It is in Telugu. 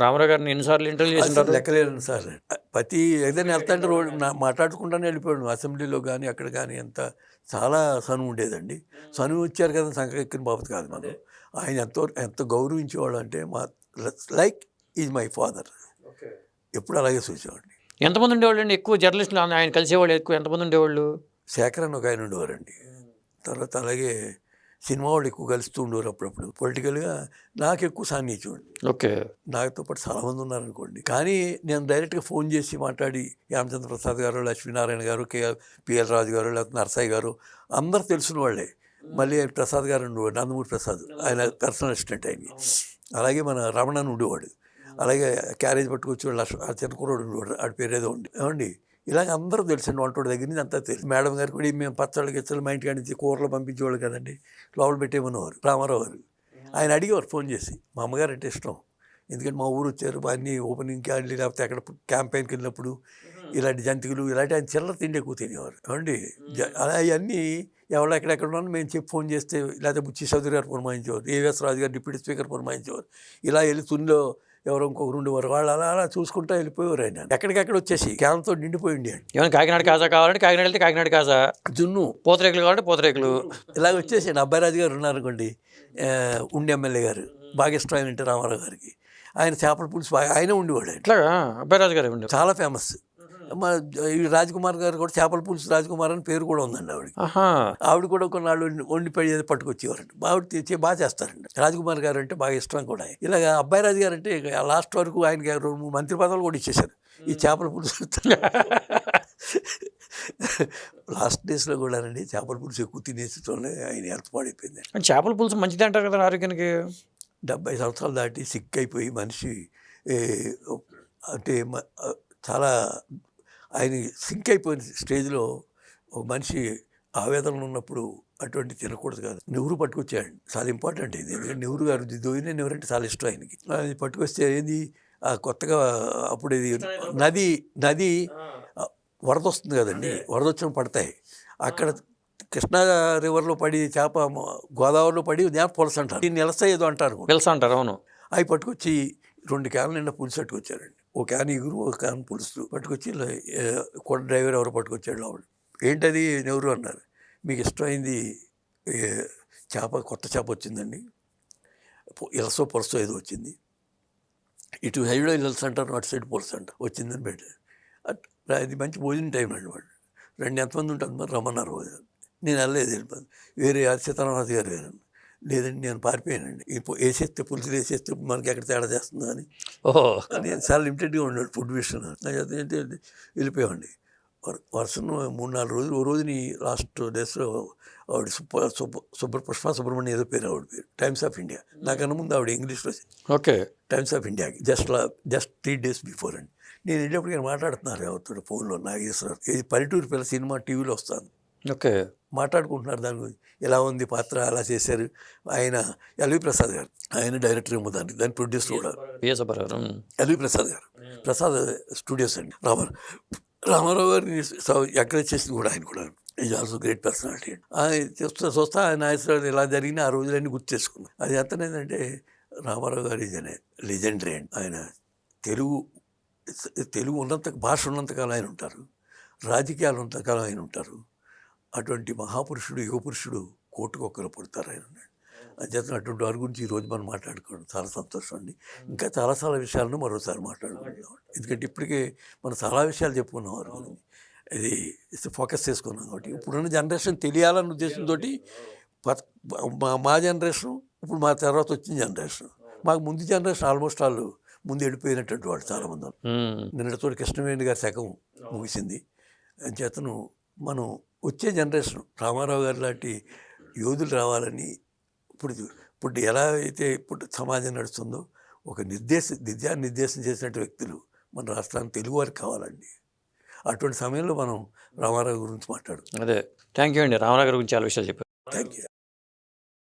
రామారావు గారిని ఎన్నిసార్లు ఇంటర్వ్యూ అసలు చేసింటారు లెక్కలేను సార్. ప్రతి ఏదైనా వెళ్తాంటే రోడ్ మాట్లాడుకుంటానే వెళ్ళిపోయాడు. అసెంబ్లీలో కానీ అక్కడ కానీ ఎంత చాలా సనువు ఉండేదండి. సనువు వచ్చారు కదా సంఖ్య ఎక్కిన బాబు కాదు మనం ఆయన ఎంతో ఎంత గౌరవించేవాడు అంటే మా లైక్ ఈజ్ మై ఫాదర్. ఎప్పుడు అలాగే చూసేవాడిని. ఎంతమంది ఉండేవాళ్ళు అండి? ఎక్కువ జర్నలిస్టులు ఆయన ఆయన కలిసేవాళ్ళు ఎక్కువ. ఎంతమంది ఉండేవాళ్ళు? శేఖర్ అని ఒక ఆయన ఉండేవారండి. తర్వాత అలాగే సినిమా వాళ్ళు ఎక్కువ కలుస్తూ ఉండేవారు అప్పుడప్పుడు. పొలిటికల్గా నాకు ఎక్కువ సాన్నిధ్యం ఓకే. నాతో పాటు చాలామంది ఉన్నారనుకోండి కానీ నేను డైరెక్ట్గా ఫోన్ చేసి మాట్లాడి రామచంద్ర ప్రసాద్ గారు లక్ష్మీనారాయణ గారు కేఎల్ పిఎల్ రాజు గారు లేకపోతే నరసాయి గారు అందరు తెలిసిన వాళ్ళే. మళ్ళీ ప్రసాద్ గారు ఉండేవాడు నందమూరి ప్రసాద్. ఆయన పర్సనల్ అసిస్టెంట్ ఆయనకి. అలాగే మన రమణన్ ఉండేవాడు. అలాగే క్యారేజ్ పట్టుకొచ్చేవాడు లక్ష ఆ చిన్న కుర్రోడు ఉండేవాడు. ఆడి పేరు ఏదో ఉండి ఏమండి? ఇలాగ అందరూ తెలుసండి వంటోడి దగ్గర నుంచి అంతా తెలుసు. మేడం గారు కూడా మేము పచ్చళ్ళు గిచ్చలు మా ఇంటికాడ నుంచి కూరలు పంపించేవాళ్ళు కదండి. లోపల పెట్టేమనేవారు రామారావు గారు. ఆయన అడిగేవారు ఫోన్ చేసి మా అమ్మగారు అంటే ఇష్టం. ఎందుకంటే మా ఊరు వచ్చారు అన్ని ఓపెనింగ్ క్యాండిల్ లేకపోతే అక్కడ క్యాంపెయిన్కి వెళ్ళినప్పుడు ఇలాంటి జంతికలు ఇలాంటి ఆయన చిల్లర తిండి ఎక్కువ తినేవారు. ఏమండి? అవన్నీ ఎవరు ఎక్కడెక్కడ ఉన్నా మేము చెప్పి ఫోన్ చేస్తే లేకపోతే బుచ్చి చౌదరి గారు పురమాయించేవారు ఏవిఎస్ రాజు గారు డిప్యూటీ స్పీకర్ పురమాయించేవారు. ఇలా వెళ్ళి తునిలో ఎవరో ఇంకొకరు ఉండేవారు వాళ్ళు అలా అలా చూసుకుంటూ వెళ్ళిపోయేవారు ఆయన. ఎక్కడికెక్కడ వచ్చేసి క్యాన్తో నిండిపోయింది ఏమైనా కాకినాడ కాజా కావాలంటే కాకినాడ వెళ్తే కాకినాడ కాజా. జున్ను. పూతరేకులు కావాలంటే పూతరేకులు. ఇలాగ వచ్చేసి అబ్బాయిరాజు గారు ఉన్నారనుకోండి ఉండి ఎమ్మెల్యే గారు బాగా ఇష్టం ఆయన అంటే రామారావు గారికి. ఆయన చేపల పులుసు బాగా ఆయన ఉండేవాడు ఇట్లాగా? అబ్బాయిరాజు గారు చాలా ఫేమస్ మా ఈ రాజ్కుమార్ గారు కూడా చేపల పులుసు రాజ్కుమార్ అని పేరు కూడా ఉందండి ఆవిడకి. ఆహా. ఆవిడ కూడా కొన్నాళ్ళు వండి- వండి పడి పట్టుకొచ్చేవారండి ఆవిడ తెచ్చి బాగా చేస్తారండి రాజ్కుమార్ గారు అంటే బాగా ఇష్టం కూడా. ఇలాగ అబ్బాయి రాజు గారు అంటే లాస్ట్ వరకు ఆయనకి రెండు మూడు మంత్రి పదవులు కూడా ఇచ్చేశారు. ఈ చేపల పులుసు. లాస్ట్ డేస్లో కూడా అండి చేపల పులుసు ఎక్కువ తినేసటంలో ఆయన హెల్త్ పాడైపోయింది. చేపల పులుసు మంచిది అంటారు కదా ఆరోగ్యానికి? డెబ్బై సంవత్సరాలు దాటి సిక్ అయిపోయి మనిషి అంటే చాలా ఆయన సింక్ అయిపోయిన స్టేజ్లో ఒక మనిషి ఆవేదనలో ఉన్నప్పుడు అటువంటి తినకూడదు కాదు. నెహ్రూ పట్టుకొచ్చాడు. చాలా ఇంపార్టెంట్ ఇది. ఎందుకంటే నెహ్రూ గారు దోయిన నెహ్రూ అంటే చాలా ఇష్టం ఆయనకి. అది పట్టుకొస్తే ఏంది? ఆ కొత్తగా అప్పుడు ఇది నది నది వరద వస్తుంది కదండి. వరద వచ్చిన పడతాయి. అక్కడ కృష్ణా రివర్లో పడి చేప గోదావరిలో పడి జ్ఞాప పులస అంటారు దీన్ని నిలస ఏదో అంటారు. తెలుసా అంటారు అవును. అవి పట్టుకొచ్చి రెండు క్యాన్ల నిండా పులుసు పట్టుకొచ్చారండి ఒక క్యాన్ ఎగురు ఒక క్యాన్ పులుసు పట్టుకొచ్చి ఇలా, డ్రైవర్ ఎవరు పట్టుకొచ్చాడు లోపల. ఏంటది ఎవరు అన్నారు. మీకు ఇష్టమైంది చేప కొత్త చేప వచ్చిందండి. ఇలసో పొలసో ఏదో వచ్చింది. ఇటు హైవేలో ఇల్స్ అంటారు అటు సైడ్ పొలస అంట వచ్చిందని పెట్టారు. అది మంచి భోజనం టైం అండి వాడు. రెండు ఎంతమంది ఉంటుంది మరి రమ్మన్నారు. భోజనం నేను వెళ్ళలేదు వెళ్ళిపోయింది వేరే సీతారామరాజు గారు వేరు లేదండి నేను పారిపోయానండి. ఇప్పుడు వేసేస్తే పులుసు వేసేస్తే మనకి ఎక్కడ తేడా చేస్తుందా అని. ఓహో. నేను చాలా లిమిటెడ్గా ఉన్నాడు ఫుడ్ విషయంలో. నాకు అది ఏంటి వెళ్ళిపోయామండి వర్- వర్షం మూడు నాలుగు రోజులు ఓ రోజుని లాస్ట్ డేస్లో ఆవిడ సుబ్బ సుబ్బ సుబ్ర పుష్ప సుబ్రహ్మణ్యం ఏదో పేరు ఆవిడ పేరు. Times of India. నాకన్నా ముందు ఆవిడ ఇంగ్లీష్లో ఓకే. టైమ్స్ ఆఫ్ ఇండియాకి. Just just three days before అండి. నేను వెళ్ళేప్పటికీ మాట్లాడుతున్నారు ఎవరితో ఫోన్లో. నాగేశ్వరరావు. ఇది పల్లెటూరు పిల్ల సినిమా టీవీలో వస్తాను. ఓకే. మాట్లాడుకుంటున్నారు దాని గురించి. ఎలా ఉంది పాత్ర? అలా చేశారు ఆయన ఎల్వి ప్రసాద్ గారు. ఆయన డైరెక్టర్ ఏమో దానికి దాని ప్రొడ్యూసర్ కూడా. ఎల్వి ప్రసాద్ గారు. ప్రసాద్ స్టూడియోస్ అండి. రామారావు. రామారావు గారిని ఎంకరేజ్ చేసింది కూడా ఆయన కూడా. ఈజ్ ఆల్సో గ్రేట్ పర్సనాలిటీ చూస్తా చూస్తా ఆయన నాగేశ్వరరావు ఇలా జరిగిన ఆ రోజులన్నీ గుర్తు చేసుకున్నాం. అది ఎంతనేదంటే రామారావు గారు ఇదనే లెజెండరీ అండి. ఆయన తెలుగు తెలుగు ఉన్నంత భాష ఉన్నంతకాలం ఆయన ఉంటారు. రాజకీయాలు ఉన్నంతకాలం ఆయన ఉంటారు. అటువంటి మహాపురుషుడు యుగపురుషుడు కోటుకొక్కరు పుడతారు ఆయన అంచేత అటువంటి వారి గురించి ఈరోజు మనం మాట్లాడుకోవడం చాలా సంతోషం అండి. ఇంకా చాలా చాలా విషయాలను మరోసారి మాట్లాడుకుందాం. ఎందుకంటే ఇప్పటికే మనం చాలా విషయాలు చెప్పుకున్నాం వారి గురించి. ఇది ఫోకస్ చేసుకున్నాం కాబట్టి ఇప్పుడున్న జనరేషన్ తెలియాలన్న ఉద్దేశంతో మా మా జనరేషన్ ఇప్పుడు మా తర్వాత వచ్చిన జనరేషన్. మాకు ముందు జనరేషన్ ఆల్మోస్ట్ వాళ్ళు ముందు వెళ్ళిపోయినటువంటి వాళ్ళు చాలామంది. నిన్నటితో కృష్ణవేణి గారి శకం ముగిసింది. చేతను మనం వచ్చే జనరేషన్ రామారావు గారు లాంటి యోధులు రావాలని ఇప్పుడు ఇప్పుడు ఎలా అయితే ఇప్పుడు సమాజం నడుస్తుందో ఒక నిర్దేశ దిద్యా నిర్దేశం చేసినట్టు వ్యక్తులు మన రాష్ట్రానికి తెలుగు వారికి కావాలండి. అటువంటి సమయంలో మనం రామారావు గురించి మాట్లాడుతాం అదే. థ్యాంక్ యూ అండి. రామారావు గారి గురించి చాలా విషయాలు చెప్పారు. Thank you